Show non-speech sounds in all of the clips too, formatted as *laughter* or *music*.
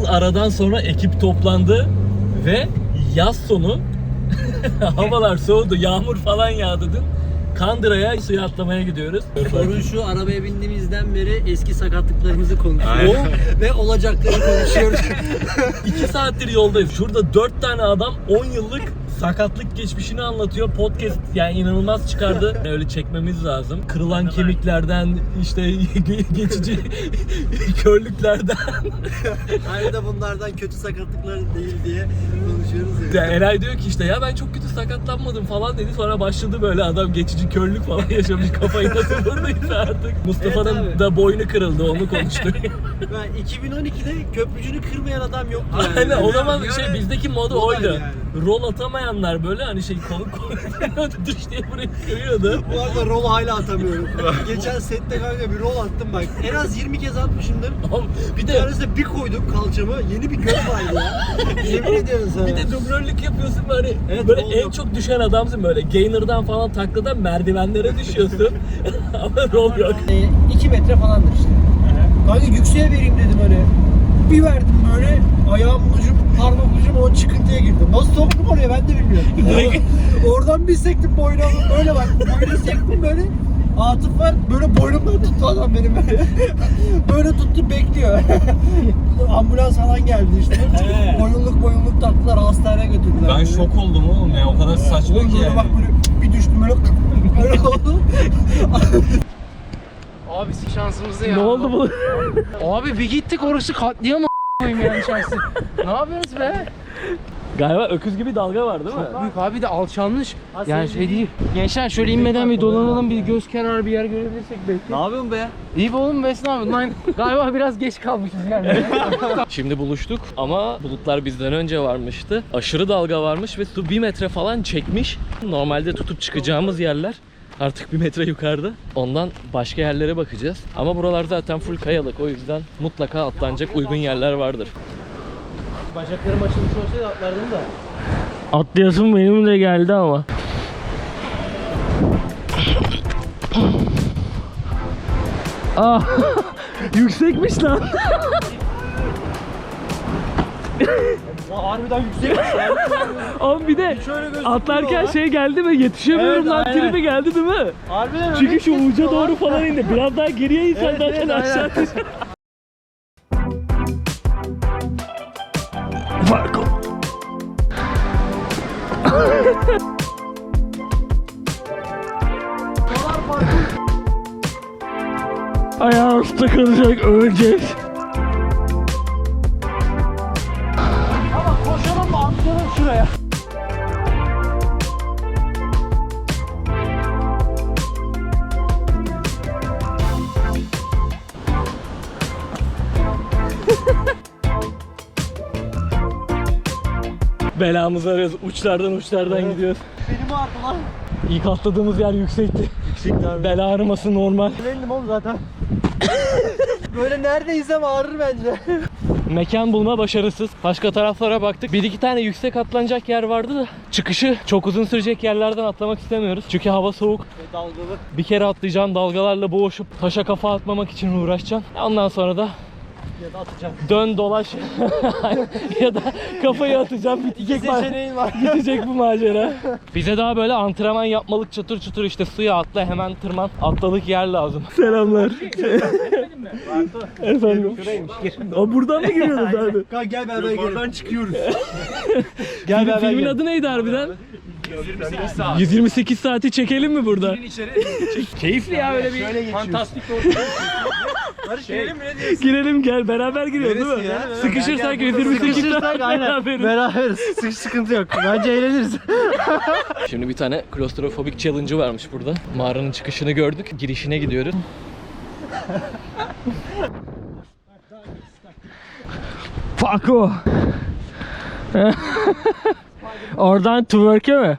Yıl aradan sonra ekip toplandı ve yaz sonu *laughs* havalar soğudu, yağmur falan yağdı dün. Kandıra'ya suya atlamaya gidiyoruz. Sorun şu arabaya bindiğimizden beri eski sakatlıklarımızı konuşuyoruz. Ve olacakları konuşuyoruz. *laughs* İki saattir yoldayız. Şurada dört tane adam 10 yıllık sakatlık geçmişini anlatıyor. Podcast yani inanılmaz çıkardı. *laughs* Öyle çekmemiz lazım. Kırılan kemiklerden, işte *laughs* geçici *laughs* körlüklerden. Aynı da bunlardan kötü sakatlıklar değil diye konuşuyoruz ya. Ya Eray diyor ki işte ya ben çok kötü sakatlanmadım falan dedi. Sonra başladı böyle adam geçici körlük falan yaşamış kafayı nasıl vurduysa artık. Mustafa'nın Evet abi. da boynu kırıldı onu konuştuk. Ben 2012'de köprücünü kırmayan adam yoktu yani. Aynen o zaman Yani şey bizdeki modu Model oydu. yani. Rol atamayanlar böyle hani şey kolu kolu *laughs* düş diye buraya kırıyordu. Bu arada rol hala atamıyorum. Geçen sette kanka bir rol attım bak. En az 20 kez atmışımdır. Oğlum, bir de tanesine bir koydum kalçamı yeni bir göz vardı ya. Yemin ediyorum sana. bir de dublörlük yapıyorsun böyle Evet, böyle en yok. çok düşen adamsın böyle gainer'dan falan takladan merdivenlere düşüyorsun *laughs* ama rol yok. 2 E, metre falandır işte. Kanka yükseğe vereyim dedim öyle. Bir verdim böyle ayağım ucum, parmak ucum o çıkıntıya girdim. Nasıl soktum oraya ben de bilmiyorum. *laughs* Oradan bir sektim boynu alıp böyle bak boynu sektim böyle. Atıf var böyle boynumdan tuttu adam benim böyle. *laughs* böyle tuttu bekliyor. *laughs* Ambulans falan geldi işte. He. boyunluk boyunluk taktılar hastaneye götürdüler. Ben Böyle. şok oldum oğlum ya o kadar saçma Oğlum ki böyle yani. bak böyle bir düştüm böyle böyle oldu. Abi şansımızı ya. Ne oldu bu? Abi bir gittik orası katliam koyayım yani şansı. ne yapıyorsunuz be? Galiba öküz gibi dalga var değil mi? Büyük abi de alçalmış. Yani şey değil. Gençler şöyle inmeden bir dolanalım bir göz kararı bir yer görebilirsek belki. ne yapıyorsun be? İyi be oğlum be ne yapıyorsun? Lan galiba biraz geç kalmışız yani. *laughs* Şimdi buluştuk ama bulutlar bizden önce varmıştı. Aşırı dalga varmış ve su bir metre falan çekmiş. Normalde tutup çıkacağımız yerler artık bir metre yukarıda. Ondan başka yerlere bakacağız. Ama buralar zaten full kayalık. O yüzden mutlaka atlanacak uygun yerler vardır. Bacaklarım açılmış olsaydı atlardım da. Atlayasım benim de geldi ama. Aa, *laughs* yüksekmiş lan. *laughs* Harbiden yüksek. Ama *laughs* bir de atlarken şey geldi mi? Yetişemiyorum Evet, lan aynen. tribi geldi değil mi? Harbiden Çünkü şu uca doğru falan indi. Biraz daha geriye insen Evet, zaten evet, aynen. aşağı *laughs* düşer. Marco. Ayağımız takılacak, öleceğiz. Belamızı arıyoruz. Uçlardan uçlardan gidiyoruz. Benim ağrıdı lan. İlk atladığımız yer yüksekti. Yüksekti abi. Bel ağrıması normal. Benim oğlum zaten. *laughs* Böyle neredeysem ağrır bence. *laughs* Mekan bulma başarısız. Başka taraflara baktık. Bir iki tane yüksek atlanacak yer vardı da çıkışı çok uzun sürecek yerlerden atlamak istemiyoruz. Çünkü hava soğuk. Ve dalgalı. Bir kere atlayacaksın dalgalarla boğuşup taşa kafa atmamak için uğraşacaksın. Ondan sonra da Ya da atacağım. dön dolaş *laughs* ya da kafayı atacaksın bitecek, ma- var. *laughs* bitecek bu macera. Bize daha böyle antrenman yapmalık çatır çutur işte suya atla hemen tırman atlalık yer lazım. *laughs* Selamlar. Efendim. O buradan mı giriyoruz abi? Kanka gel beraber girelim. çıkıyoruz. Gel beraber Filmin girelim. adı neydi harbiden? 128 saati çekelim mi burada? Keyifli ya öyle bir Şöyle geçiyoruz. Fantastik Barış girelim mi ne diyorsun? girelim gel beraber giriyoruz değil mi? Ya? Sıkışırsak 128 Sıkışırsak aynen. *laughs* beraberiz. Beraberiz. Sık sıkıntı yok. Bence eğleniriz. *laughs* Şimdi bir tane klostrofobik challenge'ı varmış burada. Mağaranın çıkışını gördük. Girişine gidiyoruz. Paco. *laughs* Oradan twerk'e mi?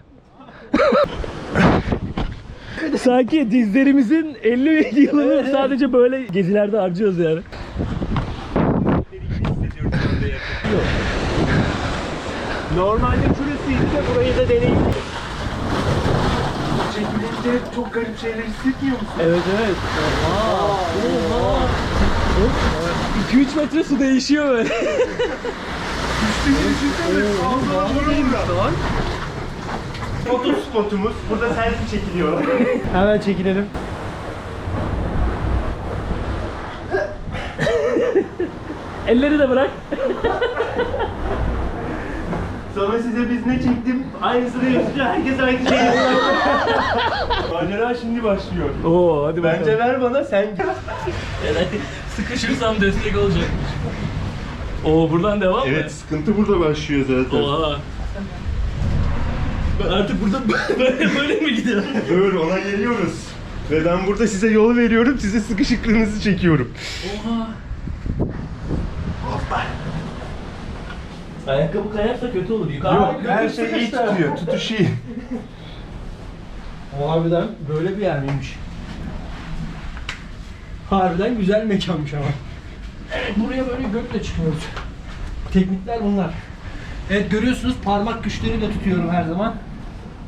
Sanki dizlerimizin 50 yılını sadece böyle gezilerde harcıyoruz yani. Normalde şurasıydı da burayı da deneyim. Çekilişte çok garip şeyler hissetmiyor musun? Evet evet. Oha. Oha. 2-3 metre su değişiyor böyle. Foto spotumuz. Burada selfie çekiliyor. *laughs* Hemen çekilelim. Elleri de bırak. Sonra size biz ne çektim? Aynısını yapınca herkes aynı şeyi yapıyor. *laughs* Macera şimdi başlıyor. Oo hadi Bence ver bana sen gel. Sıkışırsam destek olacak. Oo buradan devam mı? Evet sıkıntı burada başlıyor zaten. Oha. Artık burada böyle, *laughs* böyle mi gidiyorum? Dur ona geliyoruz. Ve ben burada size yol veriyorum, size sıkışıklığınızı çekiyorum. Oha. Ayakkabı kayarsa kötü olur. Yukarı Yok her şey iyi tutuyor, tutuş iyi. Harbiden böyle bir yer miymiş? Harbiden güzel mekanmış ama. Evet buraya böyle gökle çıkıyoruz. Teknikler bunlar. Evet görüyorsunuz parmak güçleriyle tutuyorum her zaman.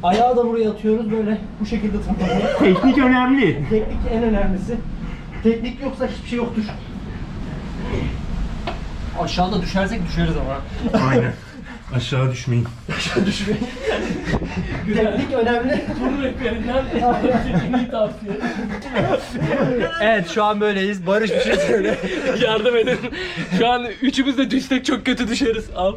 Ayağı da buraya atıyoruz böyle bu şekilde tırmanıyor. Teknik önemli. Teknik en önemlisi. Teknik yoksa hiçbir şey yoktur. Aşağıda düşersek düşeriz ama. Aynen. Aşağı düşmeyin. *laughs* Teknik önemli. Tur rehberinden çekimliği tavsiye. Evet şu an böyleyiz. Barış bir şey söyle. *laughs* Yardım edin. Şu an üçümüz de düşsek çok kötü düşeriz. Al.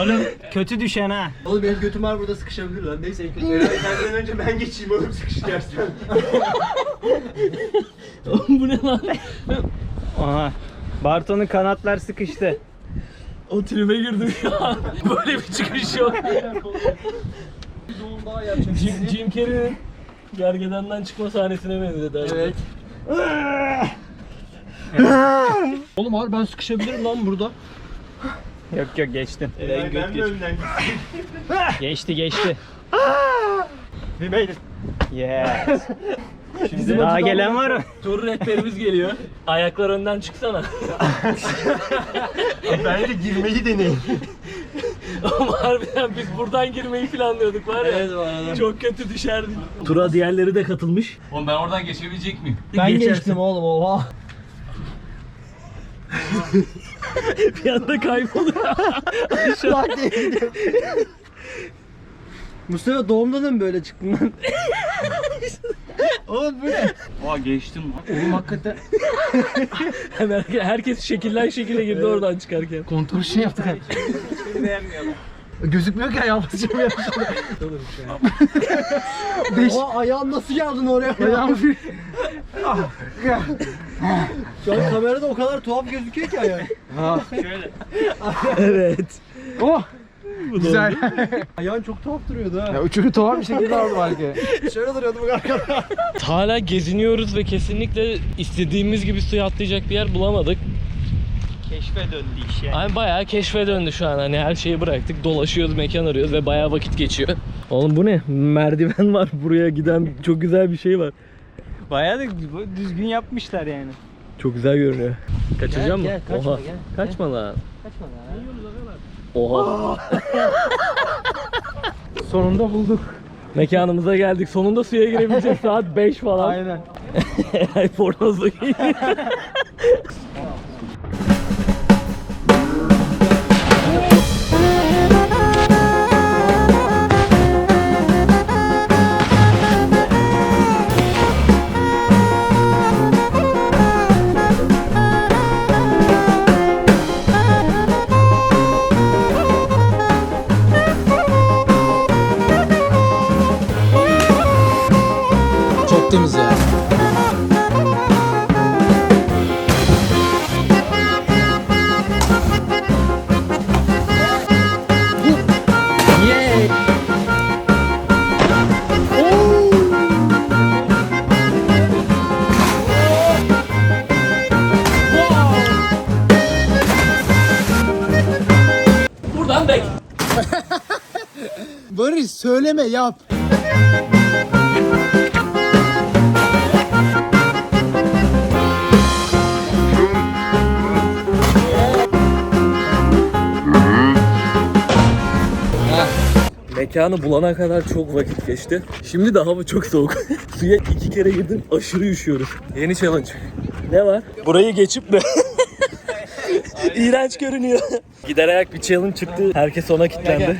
Oğlum kötü düşen ha. Oğlum benim götüm var burada sıkışabilir lan. Neyse en kötü. *laughs* Senden önce ben geçeyim oğlum sıkışırsan. Bu ne lan? Aha. Barton'un kanatlar sıkıştı. O tribe girdim an. *laughs* Böyle bir çıkış yok. Jim, Jim Carrey'nin gergedenden çıkma sahnesine benzedi. Evet. *laughs* Oğlum abi ben sıkışabilirim lan burada. Yok yok geçtin. Ben, ben de önden *laughs* Geçti geçti. We made it. Yes. Şimdi Daha gelen var mı? Tur rehberimiz geliyor. Ayaklar önden çıksana. *laughs* Bence girmeyi deneyin. Ama harbiden biz buradan girmeyi planlıyorduk var ya. Evet bu arada. Çok kötü düşerdik. Tura diğerleri de katılmış. Oğlum ben oradan geçebilecek miyim? Ben Geçersin. geçtim oğlum oha. *laughs* Bir anda kayboluyor. *laughs* Bak. Mustafa doğumda da mı böyle çıktın lan? Oğlum bu ne? Aa geçtim lan. Oğlum hakikaten Hemen herkes şekillen şekile girdi oradan çıkarken. kontrol şey yaptık. Gözükmüyor ki ayağım basacağım ya. Beş... Oha ayağın nasıl geldin oraya? Ayağım bir... Şu an kamerada o kadar tuhaf gözüküyor ki ayağın. *laughs* Evet. Oh! Güzel. *laughs* Ayağın çok tuhaf duruyordu ha. Ya çünkü tuhaf bir şekilde aldı belki. Şöyle duruyordu bu arkada. *laughs* Hala geziniyoruz ve kesinlikle istediğimiz gibi suya atlayacak bir yer bulamadık. Keşfe döndü iş ya. Ay bayağı keşfe döndü şu an. Hani her şeyi bıraktık. Dolaşıyoruz, mekan arıyoruz ve bayağı vakit geçiyor. Oğlum bu ne? Merdiven var. Buraya giden çok güzel bir şey var. Bayağı da düzgün yapmışlar yani. Çok güzel görünüyor. Kaçacağım mı? gel, kaçma, Oha. gel. Kaçma lan. Kaçma lan. Oha. *laughs* Sonunda bulduk. Mekanımıza geldik. Sonunda suya girebileceğiz. Saat 5 falan. Aynen. *laughs* Ay *laughs* pornozu giydi. Çok temiz ya. Buradan bek. Barış söyleme yap. Mekanı bulana kadar çok vakit geçti. Şimdi de hava çok soğuk. *laughs* Suya iki kere girdim. Aşırı üşüyoruz. Yeni challenge. Ne var? Burayı geçip mi? *laughs* İğrenç görünüyor. Gider ayak bir challenge çıktı. Herkes ona kilitlendi.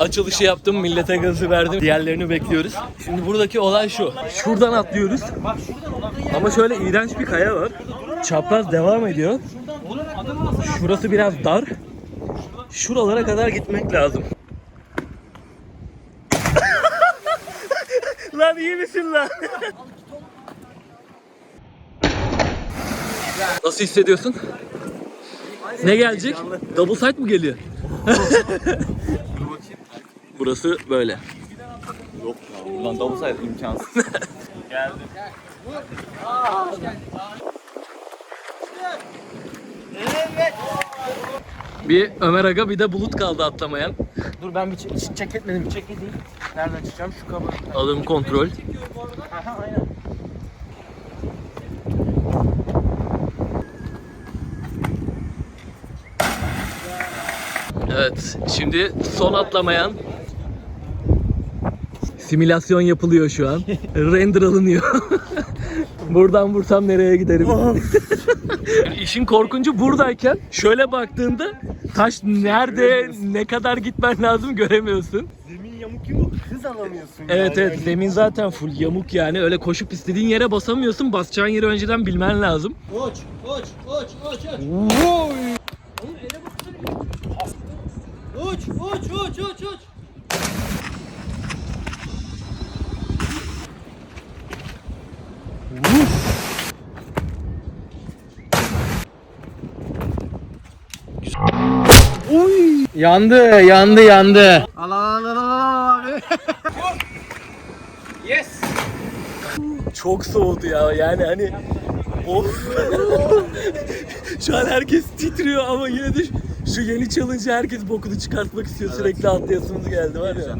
Açılışı yaptım, millete gazı verdim. Diğerlerini bekliyoruz. Şimdi buradaki olay şu. Şuradan atlıyoruz. Ama şöyle iğrenç bir kaya var. Çapraz devam ediyor. Şurası biraz dar. Şuralara kadar gitmek lazım. *laughs* lan iyi misin lan? Nasıl hissediyorsun? Ne gelecek? Double side mı geliyor? *laughs* Burası böyle. Ulan davul saydı imkansız. *laughs* Bir Ömer Aga bir de Bulut kaldı atlamayan. Dur ben bir çek, çek etmedim. Çek edeyim. Nereden çıkacağım? Şu kabı. Alım kontrol. Aha aynen. Evet, şimdi son atlamayan simülasyon yapılıyor şu an. *laughs* Render alınıyor. *laughs* Buradan vursam nereye giderim? *laughs* İşin korkuncu buradayken şöyle baktığında taş nerede ne kadar gitmen lazım göremiyorsun. Zemin yamuk yumuk hız alamıyorsun. Evet evet zemin zaten full yamuk yani öyle koşup istediğin yere basamıyorsun. Basacağın yeri önceden bilmen lazım. Uç, uç, uç, uç, uç. Uç, uç, uç, uç, uç. Yandı, yandı, yandı. Al al al al al abi. *laughs* Çok soğudu ya yani hani of. *laughs* şu an herkes titriyor ama yine de şu yeni challenge'ı herkes bokunu çıkartmak istiyor. Sürekli atlayasımız geldi var ya.